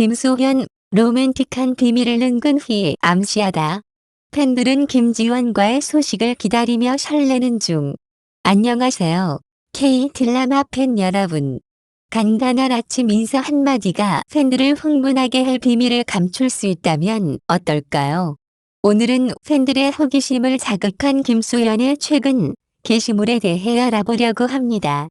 김소현, 로맨틱한 비밀을 은근히 암시하다. 팬들은 김지원과의 소식을 기다리며 설레는 중. 안녕하세요. K 딜라마 팬 여러분. 간단한 아침 인사 한마디가 팬들을 흥분하게 할 비밀을 감출 수 있다면 어떨까요? 오늘은 팬들의 호기심을 자극한 김소연의 최근 게시물에 대해 알아보려고 합니다.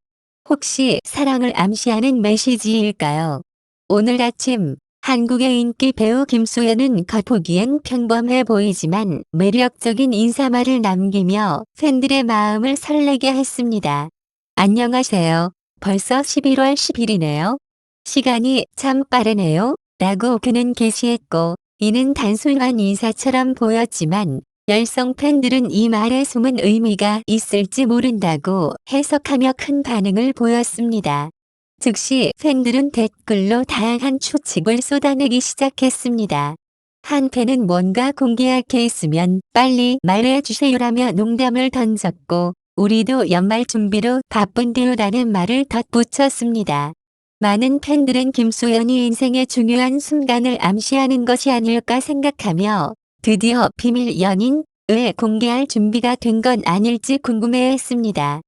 혹시 사랑을 암시하는 메시지일까요? 오늘 아침 한국의 인기 배우 김소연은 겉보기엔 평범해 보이지만 매력적인 인사말을 남기며 팬들의 마음을 설레게 했습니다. 안녕하세요. 벌써 11월 10일이네요. 시간이 참 빠르네요. 라고 그는 게시했고 이는 단순한 인사처럼 보였지만 열성 팬들은 이 말에 숨은 의미가 있을지 모른다고 해석하며 큰 반응을 보였습니다. 즉시 팬들은 댓글로 다양한 추측을 쏟아내기 시작했습니다. 한 팬은 뭔가 공개할 게 있으면 빨리 말해주세요라며 농담을 던졌고 우리도 연말 준비로 바쁜데요라는 말을 덧붙였습니다. 많은 팬들은 김소연이 인생의 중요한 순간을 암시하는 것이 아닐까 생각하며 드디어 비밀 연인을 공개할 준비가 된 건 아닐지 궁금해했습니다.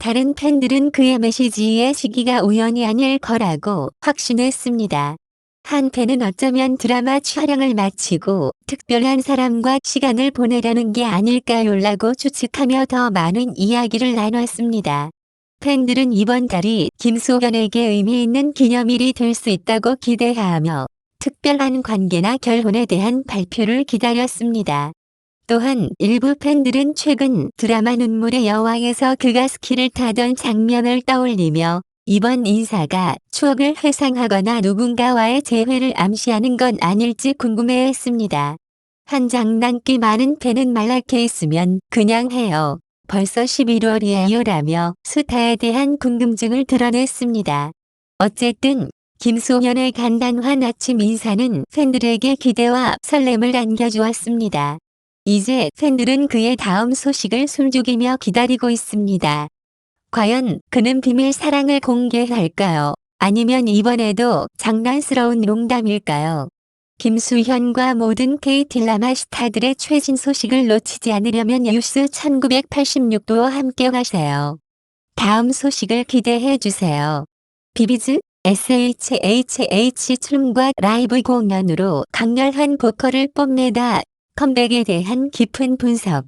다른 팬들은 그의 메시지의 시기가 우연이 아닐 거라고 확신했습니다. 한 팬은 어쩌면 드라마 촬영을 마치고 특별한 사람과 시간을 보내려는 게 아닐까요라고 추측하며 더 많은 이야기를 나눴습니다. 팬들은 이번 달이 김소연에게 의미 있는 기념일이 될 수 있다고 기대하며 특별한 관계나 결혼에 대한 발표를 기다렸습니다. 또한 일부 팬들은 최근 드라마 눈물의 여왕에서 그가 스키를 타던 장면을 떠올리며 이번 인사가 추억을 회상하거나 누군가와의 재회를 암시하는 건 아닐지 궁금해했습니다. 한 장난기 많은 팬은 말라케 있으면 그냥 해요. 벌써 11월이에요 라며 스타에 대한 궁금증을 드러냈습니다. 어쨌든 김소현의 간단한 아침 인사는 팬들에게 기대와 설렘을 안겨주었습니다. 이제 팬들은 그의 다음 소식을 숨죽이며 기다리고 있습니다. 과연 그는 비밀 사랑을 공개할까요? 아니면 이번에도 장난스러운 농담일까요? 김수현과 모든 K딜라마 스타들의 최신 소식을 놓치지 않으려면 뉴스 1986도 함께 하세요. 다음 소식을 기대해 주세요. 비비즈 SHHH 춤과 라이브 공연으로 강렬한 보컬을 뽐내다 컴백에 대한 깊은 분석.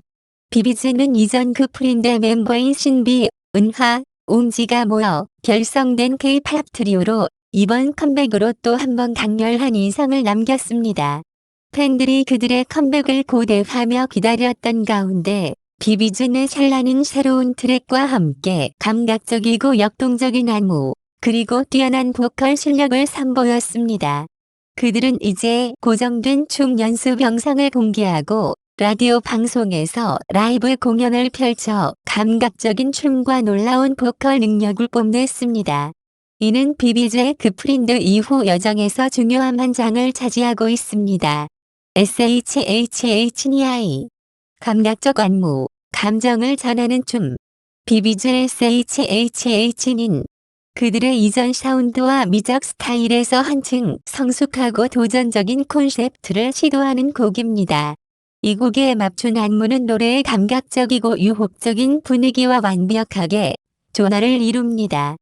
비비즈는 이전 그 프린드 멤버인 신비, 은하, 옹지가 모여 결성된 K-팝 트리오로 이번 컴백으로 또 한 번 강렬한 인상을 남겼습니다. 팬들이 그들의 컴백을 고대하며 기다렸던 가운데 비비즌의 찬란한 새로운 트랙과 함께 감각적이고 역동적인 안무, 그리고 뛰어난 보컬 실력을 선보였습니다. 그들은 이제 고정된 춤 연습 영상을 공개하고 라디오 방송에서 라이브 공연을 펼쳐 감각적인 춤과 놀라운 보컬 능력을 뽐냈습니다. 이는 비비즈의 그 프린드 이후 여정에서 중요한 한 장을 차지하고 있습니다. SHHHNI 감각적 안무, 감정을 전하는 춤 비비즈의 SHHH는 그들의 이전 사운드와 미적 스타일에서 한층 성숙하고 도전적인 콘셉트를 시도하는 곡입니다. 이 곡에 맞춘 안무는 노래의 감각적이고 유혹적인 분위기와 완벽하게 조화를 이룹니다.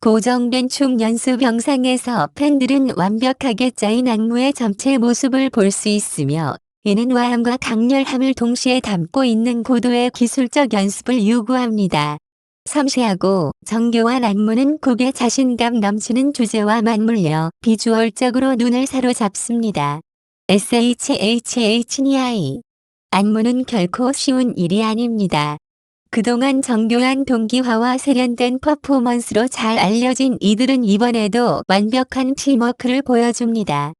고정된 춤 연습 영상에서 팬들은 완벽하게 짜인 안무의 전체 모습을 볼 수 있으며 이는 와함과 강렬함을 동시에 담고 있는 고도의 기술적 연습을 요구합니다. 섬세하고 정교한 안무는 곡의 자신감 넘치는 주제와 맞물려 비주얼적으로 눈을 사로잡습니다. SHHHNI 안무는 결코 쉬운 일이 아닙니다. 그동안 정교한 동기화와 세련된 퍼포먼스로 잘 알려진 이들은 이번에도 완벽한 팀워크를 보여줍니다.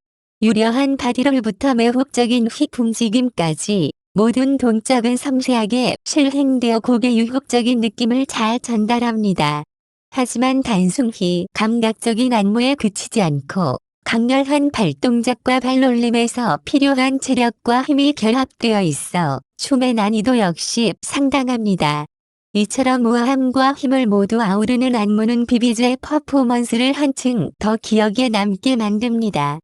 유려한 바디롤부터 매혹적인 힙 움직임까지 모든 동작은 섬세하게 실행되어 곡의 유혹적인 느낌을 잘 전달합니다. 하지만 단순히 감각적인 안무에 그치지 않고 강렬한 발동작과 발놀림에서 필요한 체력과 힘이 결합되어 있어 춤의 난이도 역시 상당합니다. 이처럼 우아함과 힘을 모두 아우르는 안무는 비비즈의 퍼포먼스를 한층 더 기억에 남게 만듭니다.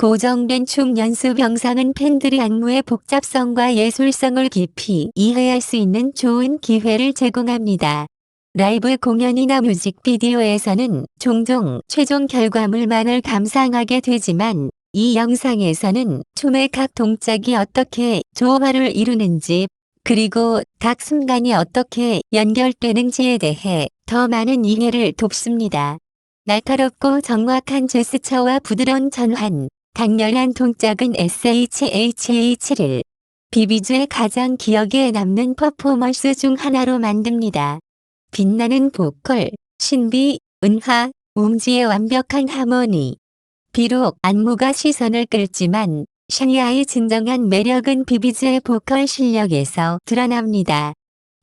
고정된 춤 연습 영상은 팬들이 안무의 복잡성과 예술성을 깊이 이해할 수 있는 좋은 기회를 제공합니다. 라이브 공연이나 뮤직비디오에서는 종종 최종 결과물만을 감상하게 되지만 이 영상에서는 춤의 각 동작이 어떻게 조화를 이루는지 그리고 각 순간이 어떻게 연결되는지에 대해 더 많은 이해를 돕습니다. 날카롭고 정확한 제스처와 부드러운 전환, 강렬한 동작은 SHHH를 비비즈의 가장 기억에 남는 퍼포먼스 중 하나로 만듭니다. 빛나는 보컬, 신비, 은하, 웅지의 완벽한 하모니. 비록 안무가 시선을 끌지만 샤니아의 진정한 매력은 비비즈의 보컬 실력에서 드러납니다.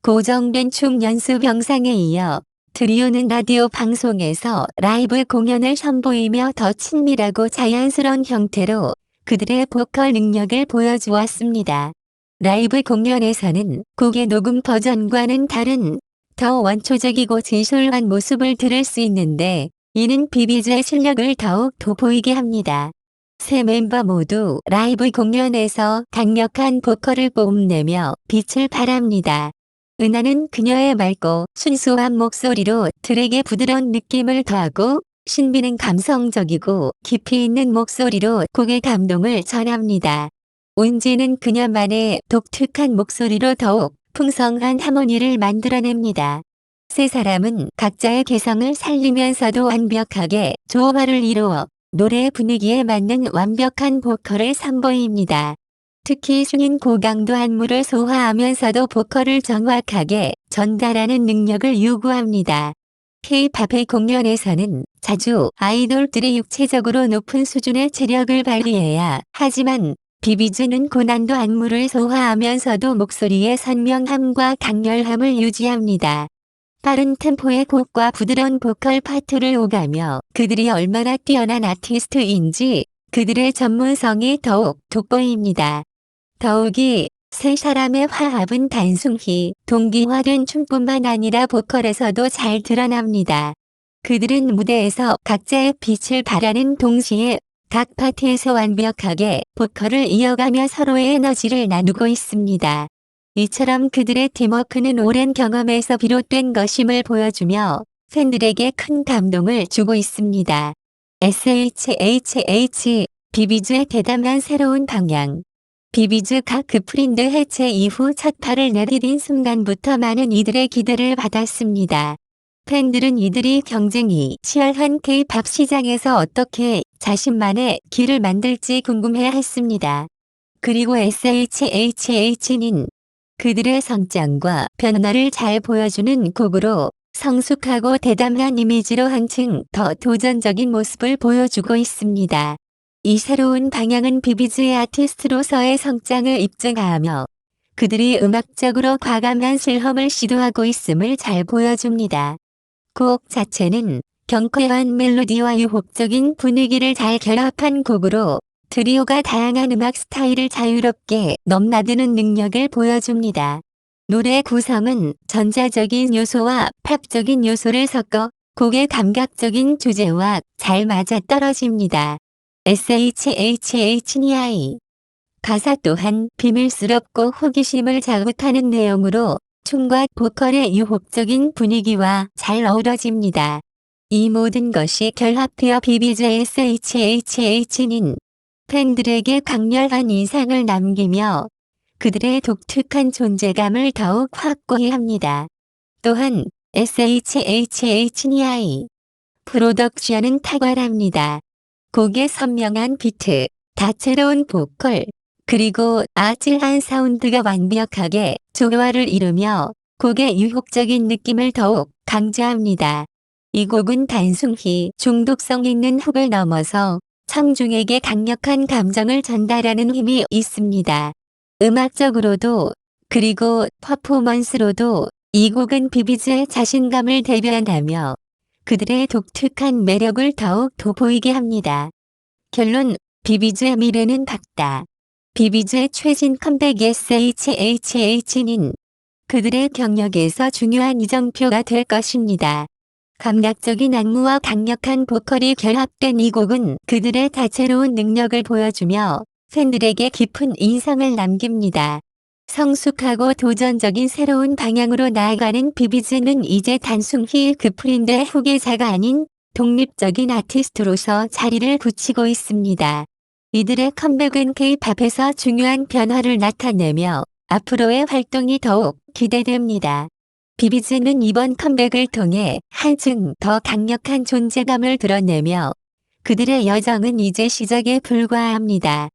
고정된 춤 연습 영상에 이어 트리오는 라디오 방송에서 라이브 공연을 선보이며 더 친밀하고 자연스러운 형태로 그들의 보컬 능력을 보여주었습니다. 라이브 공연에서는 곡의 녹음 버전과는 다른 더 원초적이고 진솔한 모습을 들을 수 있는데 이는 비비즈의 실력을 더욱 돋보이게 합니다. 세 멤버 모두 라이브 공연에서 강력한 보컬을 뽐내며 빛을 발합니다. 은하는 그녀의 맑고 순수한 목소리로 트랙에 부드러운 느낌을 더하고 신비는 감성적이고 깊이 있는 목소리로 곡의 감동을 전합니다. 운지는 그녀만의 독특한 목소리로 더욱 풍성한 하모니를 만들어냅니다. 세 사람은 각자의 개성을 살리면서도 완벽하게 조화를 이루어 노래 분위기에 맞는 완벽한 보컬을 선보입니다. 특히 중인 고강도 안무를 소화하면서도 보컬을 정확하게 전달하는 능력을 요구합니다. K-팝의 공연에서는 자주 아이돌들이 육체적으로 높은 수준의 체력을 발휘해야 하지만 비비즈는 고난도 안무를 소화하면서도 목소리의 선명함과 강렬함을 유지합니다. 빠른 템포의 곡과 부드러운 보컬 파트를 오가며 그들이 얼마나 뛰어난 아티스트인지 그들의 전문성이 더욱 돋보입니다. 더욱이 세 사람의 화합은 단순히 동기화된 춤뿐만 아니라 보컬에서도 잘 드러납니다. 그들은 무대에서 각자의 빛을 발하는 동시에 각 파트에서 완벽하게 보컬을 이어가며 서로의 에너지를 나누고 있습니다. 이처럼 그들의 팀워크는 오랜 경험에서 비롯된 것임을 보여주며 팬들에게 큰 감동을 주고 있습니다. SHHH 비비즈의 대담한 새로운 방향 비비즈 각그 프린드 해체 이후 첫 발을 내디딘 순간부터 많은 이들의 기대를 받았습니다. 팬들은 이들이 경쟁이 치열한 K-팝 시장에서 어떻게 자신만의 길을 만들지 궁금해 했습니다. 그리고 SHHH는 그들의 성장과 변화를 잘 보여주는 곡으로 성숙하고 대담한 이미지로 한층 더 도전적인 모습을 보여주고 있습니다. 이 새로운 방향은 비비즈의 아티스트로서의 성장을 입증하며 그들이 음악적으로 과감한 실험을 시도하고 있음을 잘 보여줍니다. 곡 자체는 경쾌한 멜로디와 유혹적인 분위기를 잘 결합한 곡으로 트리오가 다양한 음악 스타일을 자유롭게 넘나드는 능력을 보여줍니다. 노래 구성은 전자적인 요소와 팝적인 요소를 섞어 곡의 감각적인 주제와 잘 맞아떨어집니다. SHHHNI 가사 또한 비밀스럽고 호기심을 자극하는 내용으로 춤과 보컬의 유혹적인 분위기와 잘 어우러집니다. 이 모든 것이 결합되어 비비즈 SHHH는 팬들에게 강렬한 인상을 남기며 그들의 독특한 존재감을 더욱 확고히 합니다. 또한 SHHHNI 프로덕션은 탁월합니다. 곡의 선명한 비트, 다채로운 보컬, 그리고 아찔한 사운드가 완벽하게 조화를 이루며 곡의 유혹적인 느낌을 더욱 강조합니다. 이 곡은 단순히 중독성 있는 훅을 넘어서 청중에게 강력한 감정을 전달하는 힘이 있습니다. 음악적으로도 그리고 퍼포먼스로도 이 곡은 비비즈의 자신감을 대변하며 그들의 독특한 매력을 더욱 돋보이게 합니다. 결론 비비즈의 미래는 밝다. 비비즈의 최신 컴백 SHHH는 그들의 경력에서 중요한 이정표가 될 것입니다. 감각적인 안무와 강력한 보컬이 결합된 이 곡은 그들의 다채로운 능력을 보여주며 팬들에게 깊은 인상을 남깁니다. 성숙하고 도전적인 새로운 방향으로 나아가는 비비즈는 이제 단순 힐 그프린드의 후계자가 아닌 독립적인 아티스트로서 자리를 굳히고 있습니다. 이들의 컴백은 K-팝에서 중요한 변화를 나타내며 앞으로의 활동이 더욱 기대됩니다. 비비즈는 이번 컴백을 통해 한층 더 강력한 존재감을 드러내며 그들의 여정은 이제 시작에 불과합니다.